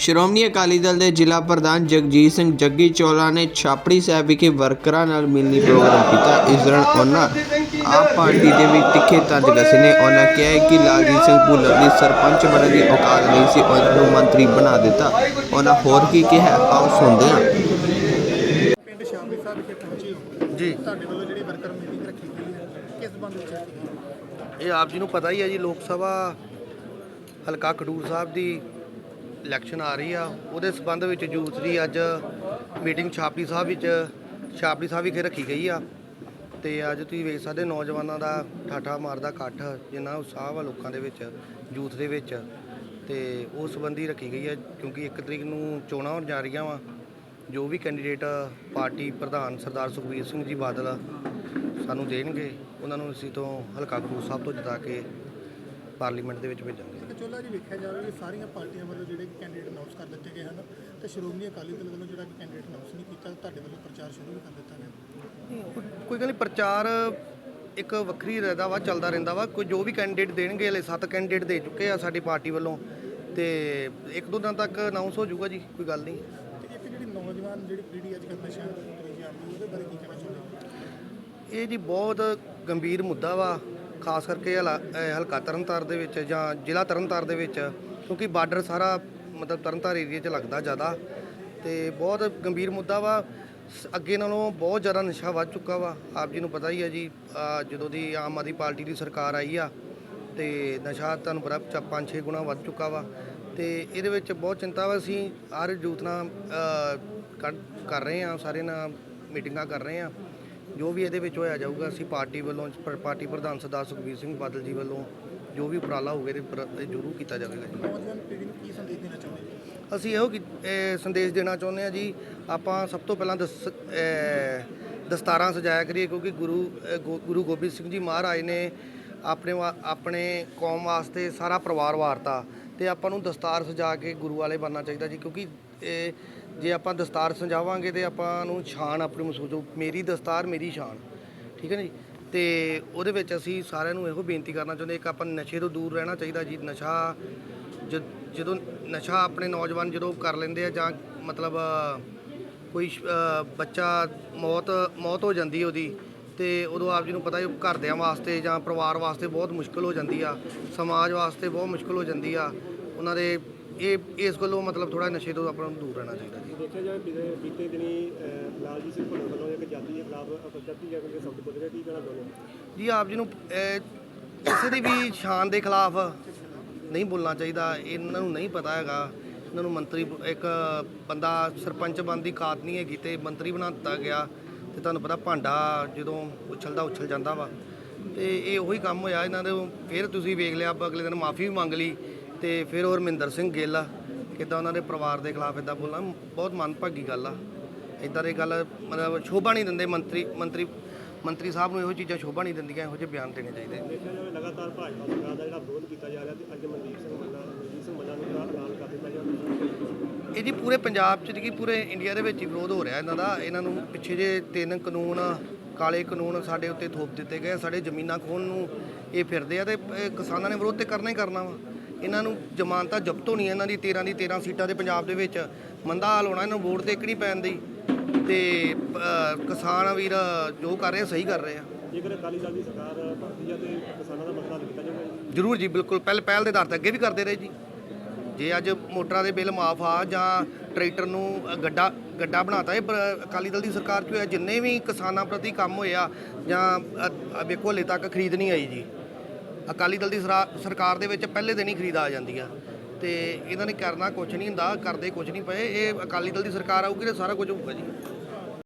ਸ਼੍ਰੋਮਣੀ ਅਕਾਲੀ ਦਲ ਦੇ ਜ਼ਿਲ੍ਹਾ ਪ੍ਰਧਾਨ ਜਗਜੀਤ ਸਿੰਘ ਜੱਗੀ ਚੋਲਾ ਨੇ ਛਾਪੜੀ ਸਾਹਿਬ ਵਿਖੇ ਵਰਕਰਾਂ ਨਾਲ ਮਿਲਣੀ ਪ੍ਰੋਗਰਾਮ ਕੀਤਾ। ਇਸ ਦੌਰਾਨ ਉਹਨਾਂ ਆਪ ਪਾਰਟੀ ਦੇ ਵੀ ਤਿੱਖੇ ਤੰਜ ਕਸੇ ਨੇ। ਉਹਨਾਂ ਕਿਹਾ ਕਿ ਲਾਲਜੀਤ ਸਿੰਘ ਭੁੱਲਰ ਦੀ ਸਰਪੰਚ ਬਣਨ ਦੀ ਔਕਾਤ ਨਹੀਂ ਸੀ। ਉਹਨਾਂ ਨੂੰ ਮੰਤਰੀ ਬਣਾ ਦਿੱਤਾ। ਉਹਨਾਂ ਹੋਰ ਕੀ ਕਿਹਾ ਆਓ ਸੁਣਦੇ ਹਾਂ। ਪਿੰਡ ਸ਼ਾਮਲੀ ਸਾਹਿਬ ਵਿਖੇ ਪਹੁੰਚੇ ਹੋ। ਜੀ। ਤੁਹਾਡੇ ਵੱਲੋਂ ਜਿਹੜੀ ਵਰਕਰ ਮੀਟਿੰਗ ਰੱਖੀ ਗਈ ਹੈ ਕਿਸ ਸੰਬੰਧ ਵਿੱਚ ਹੈ? ਇਹ ਆਪ ਜੀ ਨੂੰ ਪਤਾ ਹੀ ਹੈ ਜੀ ਲੋਕ ਸਭਾ ਹਲਕਾ ਖਡੂਰ ਸਾਹਿਬ ਦੀ ਇਲੈਕਸ਼ਨ ਆ ਰਹੀ ਆ, ਉਹਦੇ ਸਬੰਧ ਵਿੱਚ ਯੂਥ ਦੀ ਅੱਜ ਮੀਟਿੰਗ ਛਾਪੜੀ ਸਾਹਿਬ ਵਿੱਚ, ਛਾਪੜੀ ਸਾਹਿਬ ਵਿਖੇ ਰੱਖੀ ਗਈ ਆ। ਤੇ ਅੱਜ ਤੁਸੀਂ ਵੇਖ ਸਕਦੇ ਨੌਜਵਾਨਾਂ ਦਾ ਠਾਠਾ ਮਾਰਦਾ ਇਕੱਠ, ਜਿੰਨਾ ਉਤਸ਼ਾਹ ਵਾ ਲੋਕਾਂ ਦੇ ਵਿੱਚ ਯੂਥ ਦੇ ਵਿੱਚ। ਤੇ ਉਸ ਸੰਬੰਧੀ ਰੱਖੀ ਗਈ ਹੈ ਕਿਉਂਕਿ 1 ਤਰੀਕ ਨੂੰ ਚੋਣਾਂ ਹੋਣ ਜਾ ਰਹੀਆਂ ਵਾ, ਜੋ ਵੀ ਕੈਂਡੀਡੇਟ ਪਾਰਟੀ ਪ੍ਰਧਾਨ ਸਰਦਾਰ ਸੁਖਬੀਰ ਸਿੰਘ ਜੀ ਬਾਦਲ ਸਾਨੂੰ ਦੇਣਗੇ, ਉਹਨਾਂ ਨੂੰ ਅਸੀਂ ਤੋਂ ਹਲਕਾ ਖਡੂਰ ਸਾਹਿਬ ਤੋਂ ਜਿਤਾ ਕੇ ਪਾਰਲੀਮੈਂਟ ਦੇ ਵਿੱਚ ਭੇਜਾਂਗੇ। ਕਿ ਚੋਲਾ ਜੀ ਵੇਖਿਆ ਜਾਵੇ ਕਿ ਸਾਰੀਆਂ ਪਾਰਟੀਆਂ ਵੱਲੋਂ ਜਿਹੜੇ ਕੈਂਡੀਡੇਟ ਅਨਾਉਂਸ ਕਰ ਦਿੱਤੇ ਗਏ ਹਨ ਤੇ ਸ਼੍ਰੋਮਣੀ ਅਕਾਲੀ ਦਲ ਵੱਲੋਂ ਜਿਹੜਾ ਕੈਂਡੀਡੇਟ ਅਨਾਉਂਸ ਨਹੀਂ ਕੀਤਾ ਤੁਹਾਡੇ ਵੱਲੋਂ ਪ੍ਰਚਾਰ ਸ਼ੁਰੂ ਕਰ ਦਿੱਤਾ ਗਿਆ। ਕੋਈ ਗੱਲ ਨਹੀਂ ਪ੍ਰਚਾਰ ਇੱਕ ਵੱਖਰੀ ਰਹਿਦਾ ਵਾ ਚੱਲਦਾ ਰਹਿੰਦਾ ਵਾ। ਕੋਈ ਜੋ ਵੀ ਕੈਂਡੀਡੇਟ ਦੇਣਗੇ ਹਲੇ ਸੱਤ ਕੈਂਡੀਡੇਟ ਦੇ ਚੁੱਕੇ ਆ ਸਾਡੀ ਪਾਰਟੀ ਵੱਲੋਂ। ਤੇ ਇੱਕ ਦੋ ਦਿਨ ਤੱਕ ਅਨਾਉਂਸ ਹੋ ਜਾਊਗਾ ਜੀ ਕੋਈ ਗੱਲ ਨਹੀਂ। ਤੇ ਇੱਕ ਜਿਹੜੀ ਨੌਜਵਾਨ ਜਿਹੜੀ ਪੀੜ੍ਹੀ ਅੱਜ ਕੱਲ੍ਹ ਨਸ਼ਿਆਂ ਦੀ ਤੇਜ਼ੀ ਆਉਂਦੀ ਉਹਦੇ ਬਾਰੇ ਕੀ ਕਹਿਣਾ ਚਾਹੁੰਦੇ ਹੋ? ਇਹ ਜੀ ਬਹੁਤ ਗੰਭੀਰ ਮੁੱਦਾ ਵਾ। ਖਾਸ ਕਰਕੇ ਹਲਾ- ਅਹ ਹਲਕਾ ਤਰਨਤਾਰ ਦੇ ਵਿੱਚ ਜਾਂ ਜ਼ਿਲ੍ਹਾ ਤਰਨਤਾਰ ਦੇ ਵਿੱਚ ਕਿਉਂਕਿ ਬਾਰਡਰ ਸਾਰਾ ਮਤਲਬ ਤਰਨਤਾਰ ਏਰੀਆ 'ਚ ਲੱਗਦਾ ਜ਼ਿਆਦਾ ਤੇ ਬਹੁਤ ਗੰਭੀਰ ਮੁੱਦਾ ਵਾ। ਸ- ਅੱਗੇ ਨਾਲੋਂ ਬਹੁਤ ਜ਼ਿਆਦਾ ਨਸ਼ਾ ਵੱਧ ਚੁੱਕਾ ਵਾ। ਆਪ ਜੀ ਨੂੰ ਪਤਾ ਹੀ ਹੈ ਜੀ ਆਹ ਜਦੋਂ ਦੀ ਆਮ ਆਦਮੀ ਪਾਰਟੀ ਦੀ ਸਰਕਾਰ ਆਈ ਆ ਤੇ ਨਸ਼ਾ ਤੁਹਾਨੂੰ ਪਤਾ ਚ- ਪੰਜ ਛੇ ਗੁਣਾ ਵੱਧ ਚੁੱਕਾ ਵਾ ਤੇ ਇਹਦੇ ਵਿੱਚ ਬਹੁਤ ਚਿੰਤਾ ਵਾ। ਅਸੀਂ ਹਰ ਯੂਥ ਨਾਲ ਅਹ, ਕਰ- ਕਰ ਰਹੇ ਆ ਸਾਰੇ ਨਾਲ ਮੀਟਿੰਗਾਂ ਕਰ ਰਹੇ ਆ ਜੋ ਵੀ ਇਹਦੇ ਵਿੱਚ ਹੋਇਆ ਜਾਊਗਾ ਅਸੀਂ ਪਾਰਟੀ ਵੱਲੋਂ ਪ- ਪਾਰਟੀ ਪ੍ਰਧਾਨ ਸਰਦਾਰ ਸੁਖਬੀਰ ਸਿੰਘ ਬਾਦਲ ਜੀ ਵੱਲੋਂ ਜੋ ਵੀ ਉਪਰਾਲਾ ਹੋਵੇ ਇਹਦੇ ਪਰ ਇਹ ਜ਼ਰੂਰ ਕੀਤਾ ਜਾਵੇਗਾ ਜੀ। ਨੌਜਵਾਨ ਪੀੜ੍ਹੀ ਨੂੰ ਕੀ ਸੰਦੇਸ਼ ਦੇਣਾ ਚਾਹੁੰਦੇ ਹੋ? ਅਸੀਂ ਇਹੋ ਕੀ- ਇਹ ਸੰਦੇਸ਼ ਦੇਣਾ ਚਾਹੁੰਦੇ ਆ ਜੀ ਆਪਾਂ ਸਭ ਤੋਂ ਪਹਿਲਾਂ ਦਸ ਦਸਤਾਰਾਂ ਸਜਾਇਆ ਕਰੀਏ ਕਿਉਂਕਿ ਗੁਰੂ ਗੋ- ਗੁਰੂ ਗੋਬਿੰਦ ਸਿੰਘ ਜੀ ਮਹਾਰਾਜ ਨੇ ਆਪਣੇ ਵਾ- ਆਪਣੇ ਕੌਮ ਵਾਸਤੇ ਸਾਰਾ ਪਰਿਵਾਰ ਵਾਰਤਾ ਤੇ ਆਪਾਂ ਨੂੰ ਦਸਤਾਰ ਸਜਾ ਕੇ ਗੁਰੂ ਵਾਲੇ ਬਣਨਾ ਚਾਹੀਦਾ ਜੀ ਕਿਉਂਕਿ ਇਹ ਜੇ ਆਪਾਂ ਦਸਤਾਰ ਸਜਾਵਾਂਗੇ ਤੇ ਆਪਾਂ ਨੂੰ ਸ਼ਾਨ ਆਪਣੀ ਮਹਿਸੂਸ ਹੋ ਮੇਰੀ ਦਸਤਾਰ ਮੇਰੀ ਸ਼ਾਨ, ਠੀਕ ਹੈ ਨਾ ਜੀ? ਤੇ ਉਹਦੇ ਵਿੱਚ ਅਸੀਂ ਸਾਰਿਆਂ ਨੂੰ ਇਹੋ ਬੇਨਤੀ ਕਰਨਾ ਚਾਹੁੰਦੇ ਇੱਕ ਆਪਾਂ ਨਸ਼ੇ ਤੋਂ ਦੂਰ ਰਹਿਣਾ ਚਾਹੀਦਾ ਜੀ। ਨਸ਼ਾ, ਜਦ- ਜਦੋਂ ਨਸ਼ਾ ਆਪਣੇ ਨੌਜਵਾਨ ਜਦੋਂ ਕਰ ਲੈਂਦੇ ਆ ਜਾਂ ਮਤਲਬ ਕੋਈ ਬੱਚਾ ਮੌਤ ਮੌਤ ਹੋ ਜਾਂਦੀ ਉਹਦੀ, ਤੇ ਉਦੋਂ ਆਪ ਜੀ ਨੂੰ ਪਤਾ ਹੀ ਘਰਦਿਆਂ ਵਾਸਤੇ ਜਾਂ ਪਰਿਵਾਰ ਵਾਸਤੇ ਬਹੁਤ ਮੁਸ਼ਕਲ ਹੋ ਜਾਂਦੀ ਆ, ਸਮਾਜ ਵਾਸਤੇ ਬਹੁਤ ਮੁਸ਼ਕਲ ਹੋ ਜਾਂਦੀ ਆ। ਉਹਨਾਂ ਦੇ ਇਹ ਇਸ ਗੱਲੋਂ ਮਤਲਬ ਥੋੜਾ ਨਸ਼ੇ ਤੋਂ ਆਪਾਂ ਨੂੰ ਦੂਰ ਰਹਿਣਾ ਚਾਹੀਦਾ ਜੀ। ਦੇਖਿਆ ਜਾਵੇ ਬੀਤੇ ਬੀਤੇ ਦਿਨੀ ਅਹ, ਲਾਲਜੀਤ ਸਿੰਘ ਭੁੱਲਰ ਵੱਲੋਂ ਇੱਕ ਜਾਤੀ ਦੇ ਖਿਲਾਫ ਅਪਰਚਾਤੀ ਜਾ ਕੇ ਸ਼ਬਦ ਬੋਲੇ ਕੀ ਕਹਿਣਾ ਚਾਹੁੰਦੇ ਹੋ? ਜੀ ਆਪ ਜੀ ਨੂੰ ਕਿਸੇ ਦੀ ਵੀ ਸ਼ਾਨ ਦੇ ਖਿਲਾਫ ਨਹੀਂ ਬੋਲਣਾ ਚਾਹੀਦਾ ਇਹਨਾਂ ਨੂੰ ਨਹੀਂ ਪਤਾ ਹੈਗਾ। ਇਹਨਾਂ ਨੂੰ ਮੰਤਰੀ ਇੱਕ ਬੰਦਾ ਸਰਪੰਚ ਬਣਨ ਦੀ ਕਾਤ ਨਹੀਂ ਹੈਗੀ ਤੇ ਮੰਤਰੀ ਬਣਾ ਦਿੱਤਾ ਗਿਆ ਤੇ ਤੁਹਾਨੂੰ ਪਤਾ ਭਾਂਡਾ ਜਦੋਂ ਉਛਲਦਾ ਉਛਲ ਜਾਂਦਾ ਵਾ। ਤੇ ਇਹ ਉਹੀ ਕੰਮ ਹੋਇਆ ਇਹਨਾਂ ਦੇ ਫਿਰ ਤੁਸੀਂ ਵੇਖ ਲਿਆ ਆਪਾਂ ਅਗਲੇ ਦਿਨ ਮਾਫੀ ਵੀ ਮੰਗ ਲਈ। ਤੇ ਫਿਰ ਉਹ ਰਮਿੰਦਰ ਸਿੰਘ ਗਿੱਲ ਕਿੱਦਾਂ ਉਹਨਾਂ ਦੇ ਪਰਿਵਾਰ ਦੇ ਖਿਲਾਫ ਇਦਾਂ ਬੋਲਣਾ ਬਹੁਤ ਮੰਦਭਾਗੀ ਗੱਲ ਆ। ਇਦਾਂ ਦੀ ਗੱਲ ਮਤਲਬ ਸ਼ੋਭਾ ਨਹੀਂ ਦਿੰਦੇ ਮੰਤਰੀ ਮੰਤਰੀ ਮੰਤਰੀ ਸਾਹਿਬ ਨੂੰ ਇਹੋ ਚੀਜ਼ਾਂ ਸ਼ੋਭਾ ਨਹੀਂ ਦਿੰਦੀਆਂ ਇਹੋ ਜਿਹੇ ਬਿਆਨ ਦੇਣੇ ਚਾਹੀਦੇ। ਲਗਾਤਾਰ ਭਾਜਪਾ ਸਰਕਾਰ ਦਾ ਜਿਹੜਾ ਵਿਰੋਧ ਕੀਤਾ ਜਾ ਰਿਹਾ ਤੇ ਅੱਜ ਮਨਦੀਪ ਸਿੰਘ ਮੰਨਾ ਮਨਦੀਪ ਸਿੰਘ ਮੰਨਾ ਨੂੰ ਜਿਹੜਾ ਐਲਾਨ ਕਰ ਦਿੱਤਾ ਗਿਆ ਇਹ ਜੀ ਪੂਰੇ ਪੰਜਾਬ 'ਚ ਜੀ ਪੂਰੇ ਇੰਡੀਆ ਦੇ ਵਿੱਚ ਹੀ ਵਿਰੋਧ ਹੋ ਰਿਹਾ ਇਹਨਾਂ ਦਾ। ਇਹਨਾਂ ਨੂੰ ਪਿੱਛੇ ਜੇ ਤਿੰਨ ਕਾਨੂੰਨ ਕਾਲੇ ਕਾਨੂੰਨ ਸਾਡੇ ਉੱਤੇ ਥੋਪ ਦਿੱਤੇ ਗਏ ਸਾਡੇ ਜ਼ਮੀਨਾਂ ਖੋਣ ਨੂੰ ਇਹ ਫਿਰਦੇ ਆ ਤੇ ਕਿਸਾਨਾਂ ਨੇ ਵਿਰੋਧ ਤੇ ਕਰਨਾ ਹੀ ਕਰਨਾ ਵਾ। ਇਹਨਾਂ ਨੂੰ ਜ਼ਮਾਨਤਾਂ ਜ਼ਬਤ ਹੋਣੀ ਇਹਨਾਂ ਦੀ 13 ਦੀ 13 ਸੀਟਾਂ ਦੇ ਪੰਜਾਬ ਦੇ ਵਿੱਚ। ਮੰਦਾ ਹਾਲ ਹੋਣਾ ਇਹਨਾਂ ਨੂੰ ਵੋਟ ਤੇ ਇੱਕ ਨਹੀਂ ਪੈਣ ਦੀ। ਤੇ ਅ, ਕਿਸਾਨ ਵੀਰ ਜੋ ਕਰ ਰਹੇ ਆ, ਸਹੀ ਕਰ ਰਹੇ ਆ। ਜੇਕਰ ਅਕਾਲੀ ਦਲ ਦੀ ਸਰਕਾਰ ਭਰਤੀ ਆ ਤੇ ਕਿਸਾਨਾਂ ਦਾ ਮਸਲਾ ਹੱਲ ਕੀਤਾ ਜੀ। ਜ਼ਰੂਰ ਜੀ ਬਿਲਕੁਲ। ਪਹਿਲ ਪਹਿਲ ਦੇ ਆਧਾਰ ਤੇ ਅੱਗੇ ਵੀ ਕਰਦੇ ਰਹੇ ਜੀ। ਜੇ ਅੱਜ ਮੋਟਰਾਂ ਦੇ ਬਿੱਲ ਮਾਫ ਆ ਜਾਂ ਟਰੈਕਟਰ ਨੂੰ ਅ, ਗੱਡਾ ਗੱਡਾ ਬਣਾਤਾ ਇਹ ਅਕਾਲੀ ਦਲ ਦੀ ਸਰਕਾਰ 'ਚ ਹੋਇਆ ਜਿੰਨੇ ਵੀ ਕਿਸਾਨਾਂ ਪ੍ਰਤੀ ਕੰਮ ਹੋਇਆ ਜਾਂ ਅ- ਅ, ਵੇਖੋ ਹਲੇ ਤੱਕ ਖਰੀਦ ਨਹੀਂ ਆਈ ਜੀ। ਅਕਾਲੀ ਦਲ ਦੀ ਸਰਾ- ਸਰਕਾਰ ਦੇ ਵਿੱਚ ਪਹਿਲੇ ਦਿਨ ਹੀ ਖਰੀਦ ਆ ਜਾਂਦੀ ਆ। ਤੇ ਇਹਨਾਂ ਨੇ ਕਰਨਾ ਕੁਝ ਨਹੀਂ ਹੁੰਦਾ, ਕਰਦੇ ਕੁਝ ਨਹੀਂ ਪਏ। ਇਹ ਅਕਾਲੀ ਦਲ ਦੀ ਸਰਕਾਰ ਆਊਗੀ ਤੇ ਸਾਰਾ ਕੁਝ ਹੋਊਗਾ ਜੀ।